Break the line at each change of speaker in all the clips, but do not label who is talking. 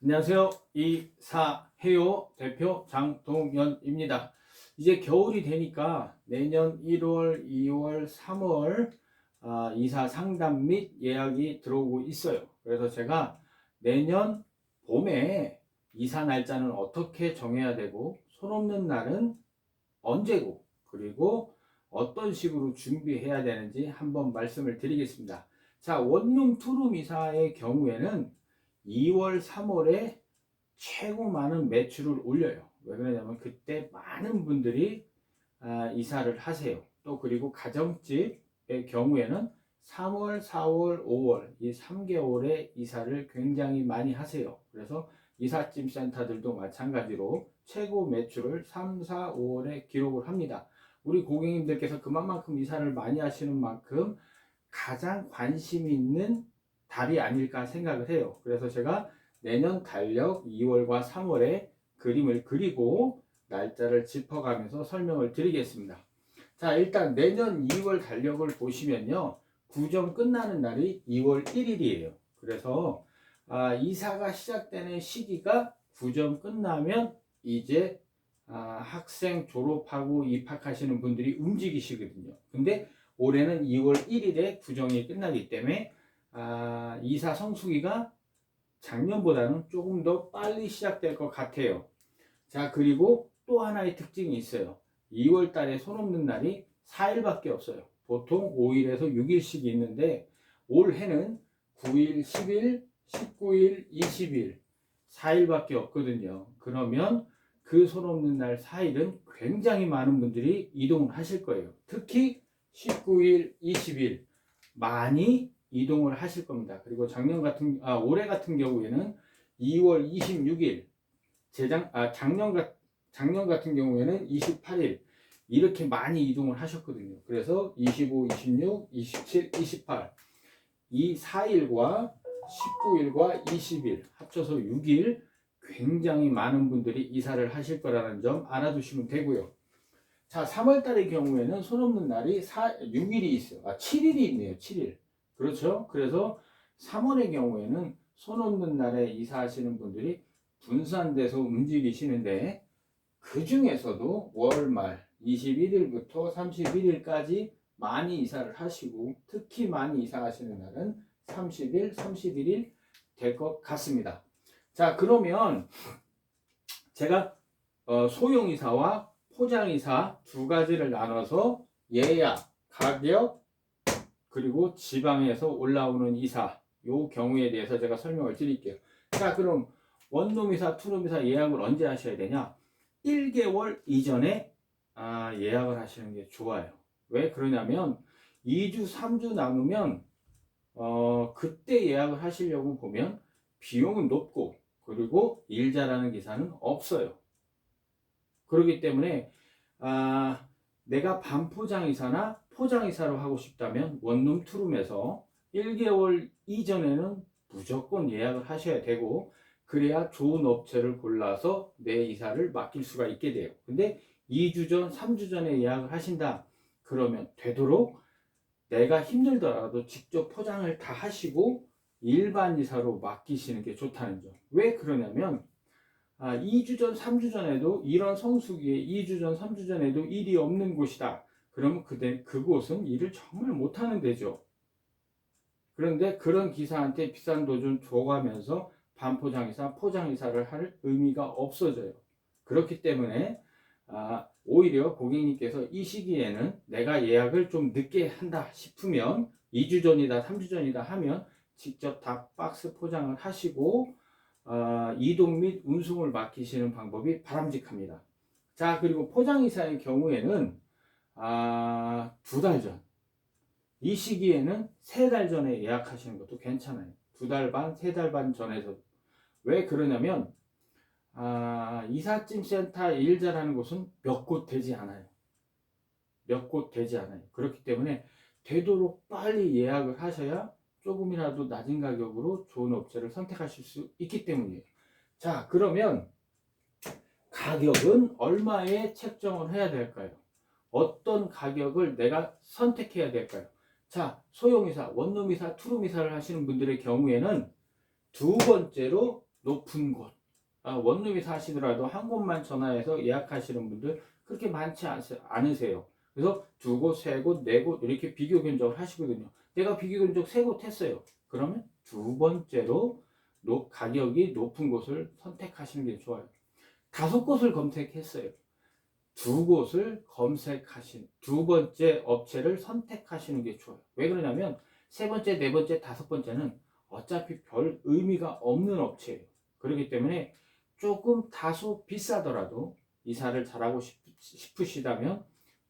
안녕하세요. 이사해요 대표 장동현입니다. 이제 겨울이 되니까 내년 1월, 2월, 3월 아, 이사 상담 및 예약이 들어오고 있어요. 그래서 제가 내년 봄에 이사 날짜는 어떻게 정해야 되고 손 없는 날은 언제고 그리고 어떤 식으로 준비해야 되는지 한번 말씀을 드리겠습니다. 자, 원룸 투룸 이사의 경우에는 2월, 3월에 최고 많은 매출을 올려요. 왜 그러냐면 그때 많은 분들이 아, 이사를 하세요. 또 그리고 가정집의 경우에는 3월, 4월, 5월 이 3개월에 이사를 굉장히 많이 하세요. 그래서 이삿짐 센터들도 마찬가지로 최고 매출을 3, 4, 5월에 기록을 합니다. 우리 고객님들께서 그만큼 이사를 많이 하시는 만큼 가장 관심 있는 달이 아닐까 생각을 해요. 그래서 제가 내년 달력 2월과 3월에 그림을 그리고 날짜를 짚어가면서 설명을 드리겠습니다. 자, 일단 내년 2월 달력을 보시면요. 구정 끝나는 날이 2월 1일이에요. 그래서 아, 이사가 시작되는 시기가 구정 끝나면 이제 아, 학생 졸업하고 입학하시는 분들이 움직이시거든요. 근데 올해는 2월 1일에 구정이 끝나기 때문에 아, 이사 성수기가 작년보다는 조금 더 빨리 시작될 것 같아요. 자, 그리고 또 하나의 특징이 있어요. 2월 달에 손 없는 날이 4일밖에 없어요. 보통 5일에서 6일씩 있는데 올해는 9일, 10일, 19일, 20일 4일밖에 없거든요. 그러면 그 손 없는 날 4일은 굉장히 많은 분들이 이동을 하실 거예요. 특히 19일, 20일 많이 이동을 하실 겁니다. 그리고 작년 같은 아 올해 같은 경우에는 2월 26일 재작 아 작년 같 작년 같은 경우에는 28일 이렇게 많이 이동을 하셨거든요. 그래서 25, 26, 27, 28 이 4일과 19일과 20일 합쳐서 6일 굉장히 많은 분들이 이사를 하실 거라는 점 알아두시면 되고요. 자, 3월 달의 경우에는 손 없는 날이 4, 6일이 있어요. 아, 7일이 있네요. 7일. 그렇죠? 그래서 3월의 경우에는 손 없는 날에 이사하시는 분들이 분산돼서 움직이시는데 그 중에서도 월말 21일부터 31일까지 많이 이사를 하시고 특히 많이 이사하시는 날은 30일, 31일 될 것 같습니다. 자, 그러면 제가 어, 소형 이사와 포장 이사 두 가지를 나눠서 예약, 가격, 그리고 지방에서 올라오는 이사 요 경우에 대해서 제가 설명을 드릴게요. 자, 그럼 원룸 이사, 투룸 이사 예약을 언제 하셔야 되냐? 1개월 이전에 아, 예약을 하시는 게 좋아요. 왜 그러냐면 2주, 3주 남으면 어, 그때 예약을 하시려고 보면 비용은 높고 그리고 일 잘하는 기사는 없어요. 그렇기 때문에 아, 내가 반포장이사나 포장이사로 하고 싶다면 원룸 투룸에서 1개월 이전에는 무조건 예약을 하셔야 되고 그래야 좋은 업체를 골라서 내 이사를 맡길 수가 있게 돼요. 근데 2주 전, 3주 전에 예약을 하신다. 그러면 되도록 내가 힘들더라도 직접 포장을 다 하시고 일반 이사로 맡기시는 게 좋다는 점. 왜 그러냐면 아, 2주 전, 3주 전에도 이런 성수기에 2주 전, 3주 전에도 일이 없는 곳이다. 그러면 그대, 그곳은 일을 정말 못하는 데죠. 그런데 그런 기사한테 비싼 도좀 줘가면서 반포장이사, 포장이사를 할 의미가 없어져요. 그렇기 때문에 아, 오히려 고객님께서 이 시기에는 내가 예약을 좀 늦게 한다 싶으면 2주 전이다, 3주 전이다 하면 직접 다 박스 포장을 하시고 어, 이동 및 운송을 맡기시는 방법이 바람직합니다. 자, 그리고 포장이사의 경우에는 아, 두 달 전. 이 시기에는 세 달 전에 예약하시는 것도 괜찮아요. 두 달 반, 세 달 반 전에서. 왜 그러냐면, 아, 이삿짐 센터 일 잘하는 곳은 몇 곳 되지 않아요. 몇 곳 되지 않아요. 그렇기 때문에 되도록 빨리 예약을 하셔야 조금이라도 낮은 가격으로 좋은 업체를 선택하실 수 있기 때문이에요. 자, 그러면 가격은 얼마에 책정을 해야 될까요? 어떤 가격을 내가 선택해야 될까요? 자, 소형이사, 원룸이사, 투룸이사를 하시는 분들의 경우에는 두 번째로 높은 곳. 아, 원룸이 사시더라도 한 곳만 전화해서 예약하시는 분들 그렇게 많지 않- 않으세요. 그래서 두 곳, 세 곳, 네 곳 이렇게 비교 견적을 하시거든요. 내가 비교 견적 세 곳 했어요. 그러면 두 번째로 노- 가격이 높은 곳을 선택하시는 게 좋아요. 다섯 곳을 검색했어요. 두 곳을 검색하신 두 번째 업체를 선택하시는 게 좋아요. 왜 그러냐면 세 번째, 네 번째, 다섯 번째는 어차피 별 의미가 없는 업체예요. 그렇기 때문에 조금 다소 비싸더라도 이사를 잘하고 싶, 싶으시다면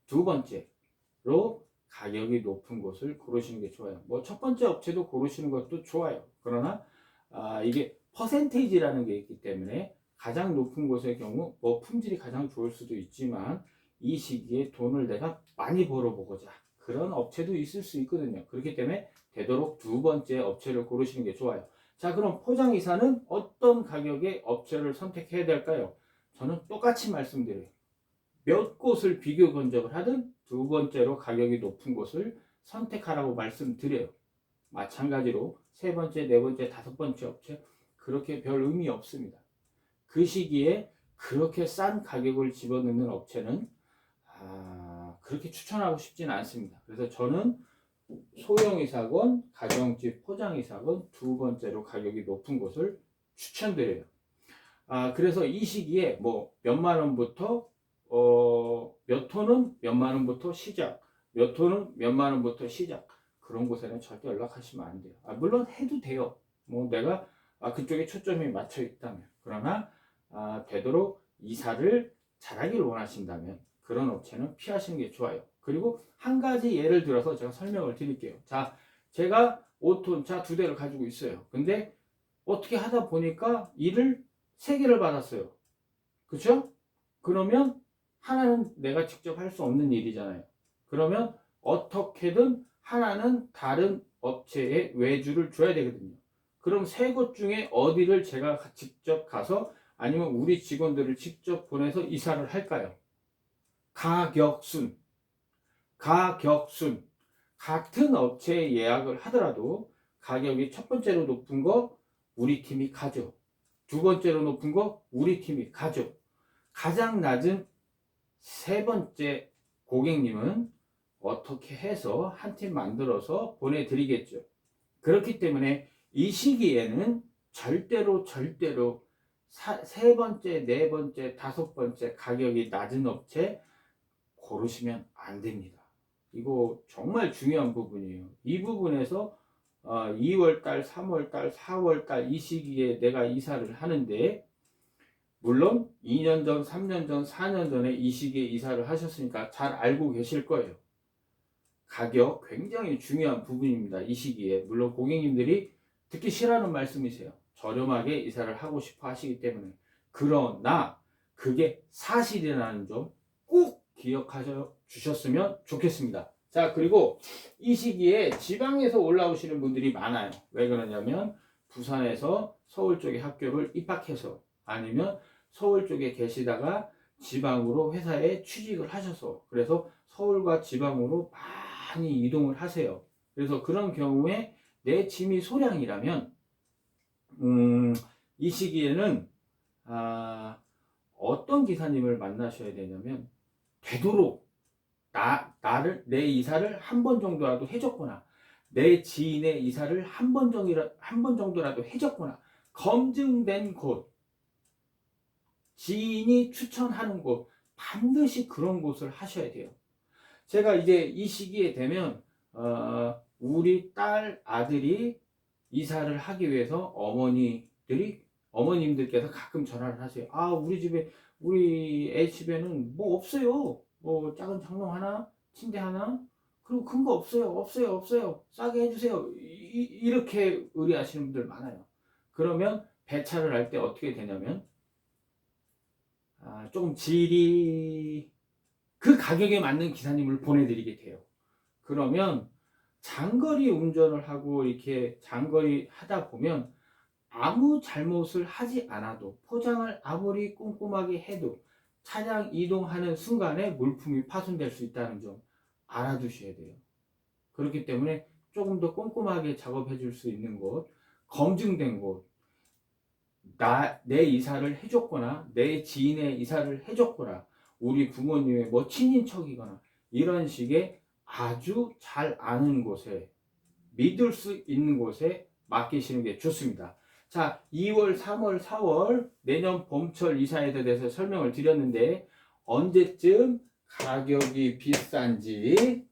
두 번째로 가격이 높은 곳을 고르시는 게 좋아요. 뭐 첫 번째 업체도 고르시는 것도 좋아요. 그러나 아, 이게 퍼센테이지라는 게 있기 때문에 가장 높은 곳의 경우 뭐 품질이 가장 좋을 수도 있지만 이 시기에 돈을 내가 많이 벌어보고자 그런 업체도 있을 수 있거든요. 그렇기 때문에 되도록 두 번째 업체를 고르시는 게 좋아요. 자, 그럼 포장이사는 어떤 가격의 업체를 선택해야 될까요? 저는 똑같이 말씀드려요. 몇 곳을 비교 견적을 하든 두 번째로 가격이 높은 곳을 선택하라고 말씀드려요. 마찬가지로 세 번째, 네 번째, 다섯 번째 업체 그렇게 별 의미 없습니다. 그 시기에 그렇게 싼 가격을 집어넣는 업체는 아, 그렇게 추천하고 싶지는 않습니다. 그래서 저는 소형이사건, 가정집 포장이사건 두 번째로 가격이 높은 곳을 추천드려요. 아, 그래서 이 시기에 뭐 몇만 원부터 어, 몇 호는 몇만 원부터 시작, 몇 호는 몇만 원부터 시작. 그런 곳에는 절대 연락하시면 안 돼요. 아, 물론 해도 돼요. 뭐 내가 아, 그쪽에 초점이 맞춰 있다면. 그러나 아, 되도록 이사를 잘하기를 원하신다면 그런 업체는 피하시는 게 좋아요. 그리고 한 가지 예를 들어서 제가 설명을 드릴게요. 자, 제가 5톤 차 두 대를 가지고 있어요. 근데 어떻게 하다 보니까 일을 세 개를 받았어요. 그쵸? 그러면 하나는 내가 직접 할 수 없는 일이잖아요. 그러면 어떻게든 하나는 다른 업체에 외주를 줘야 되거든요. 그럼 세 곳 중에 어디를 제가 직접 가서 아니면 우리 직원들을 직접 보내서 이사를 할까요? 가격순. 가격순. 같은 업체에 예약을 하더라도 가격이 첫 번째로 높은 거 우리 팀이 가죠. 두 번째로 높은 거 우리 팀이 가죠. 가장 낮은 세 번째 고객님은 어떻게 해서 한 팀 만들어서 보내드리겠죠. 그렇기 때문에 이 시기에는 절대로 절대로 사- 세 번째, 네 번째, 다섯 번째 가격이 낮은 업체 고르시면 안 됩니다. 이거 정말 중요한 부분이에요. 이 부분에서 2월달, 3월달, 4월달 이 시기에 내가 이사를 하는데 물론 2년 전, 3년 전, 4년 전에 이 시기에 이사를 하셨으니까 잘 알고 계실 거예요. 가격 굉장히 중요한 부분입니다. 이 시기에 물론 고객님들이 듣기 싫어하는 말씀이세요. 저렴하게 이사를 하고 싶어 하시기 때문에 그러나 그게 사실이라는 점 꼭 기억하셔 주셨으면 좋겠습니다. 자 그리고 이 시기에 지방에서 올라오시는 분들이 많아요. 왜 그러냐면 부산에서 서울 쪽에 학교를 입학해서 아니면 서울 쪽에 계시다가 지방으로 회사에 취직을 하셔서 그래서 서울과 지방으로 많이 이동을 하세요. 그래서 그런 경우에 내 짐이 소량이라면 음, 이 시기에는 아, 어떤 기사님을 만나셔야 되냐면 되도록 나, 나를 내 이사를 한 번 정도라도 해줬거나 내 지인의 이사를 한 번 정도라도 해줬거나 검증된 곳 지인이 추천하는 곳 반드시 그런 곳을 하셔야 돼요. 제가 이제 이 시기에 되면 어, 우리 딸 아들이 이사를 하기 위해서 어머니들이 어머님들께서 가끔 전화를 하세요. 아 우리 집에 우리 애 집에는 뭐 없어요. 뭐 작은 장롱 하나, 침대 하나, 그리고 큰 거 없어요. 없어요. 없어요. 싸게 해주세요. 이, 이렇게 의뢰하시는 분들 많아요. 그러면 배차를 할 때 어떻게 되냐면 아, 조금 질이 그 가격에 맞는 기사님을 보내드리게 돼요. 그러면 장거리 운전을 하고 이렇게 장거리 하다 보면 아무 잘못을 하지 않아도 포장을 아무리 꼼꼼하게 해도 차량 이동하는 순간에 물품이 파손될 수 있다는 점 알아두셔야 돼요. 그렇기 때문에 조금 더 꼼꼼하게 작업해 줄 수 있는 곳, 검증된 곳, 나, 내 이사를 해줬거나, 내 지인의 이사를 해줬거나, 우리 부모님의 뭐 친인척이거나, 이런 식의 아주 잘 아는 곳에, 믿을 수 있는 곳에 맡기시는 게 좋습니다. 자, 2월, 3월, 4월, 내년 봄철 이사에 대해서 설명을 드렸는데, 언제쯤 가격이 비싼지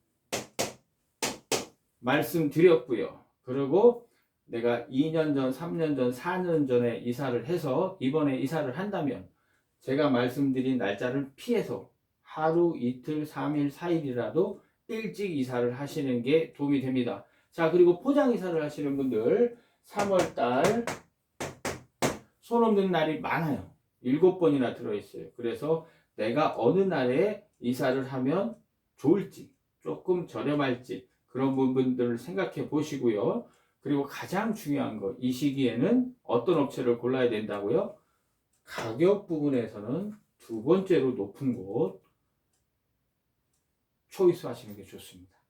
말씀드렸고요. 그리고 내가 2년 전, 3년 전, 4년 전에 이사를 해서 이번에 이사를 한다면 제가 말씀드린 날짜를 피해서 하루, 이틀, 3일, 4일이라도 일찍 이사를 하시는 게 도움이 됩니다. 자, 그리고 포장 이사를 하시는 분들 3월 달 손 없는 날이 많아요. 일곱 번이나 들어있어요. 그래서 내가 어느 날에 이사를 하면 좋을지, 조금 저렴할지, 그런 부분들을 생각해 보시고요. 그리고 가장 중요한 거, 이 시기에는 어떤 업체를 골라야 된다고요? 가격 부분에서는 두 번째로 높은 곳, 초이스 하시는 게 좋습니다.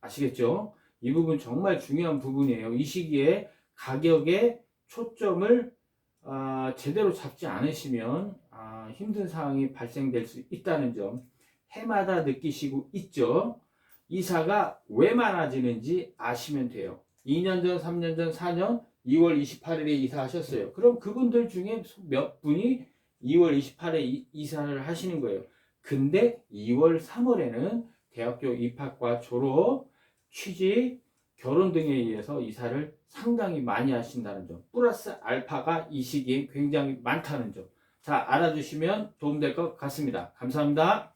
아시겠죠? 이 부분 정말 중요한 부분이에요. 이 시기에 가격에 초점을 아, 제대로 잡지 않으시면 아, 힘든 상황이 발생될 수 있다는 점 해마다 느끼시고 있죠. 이사가 왜 많아지는지 아시면 돼요. 2년 전, 3년 전, 4년 2월 28일에 이사하셨어요. 그럼 그분들 중에 몇 분이 2월 28일에 이사를 하시는 거예요. 근데 2월, 3월에는 대학교 입학과 졸업, 취직, 결혼 등에 의해서 이사를 상당히 많이 하신다는 점. 플러스 알파가 이 시기에 굉장히 많다는 점. 자, 알아주시면 도움될 것 같습니다. 감사합니다.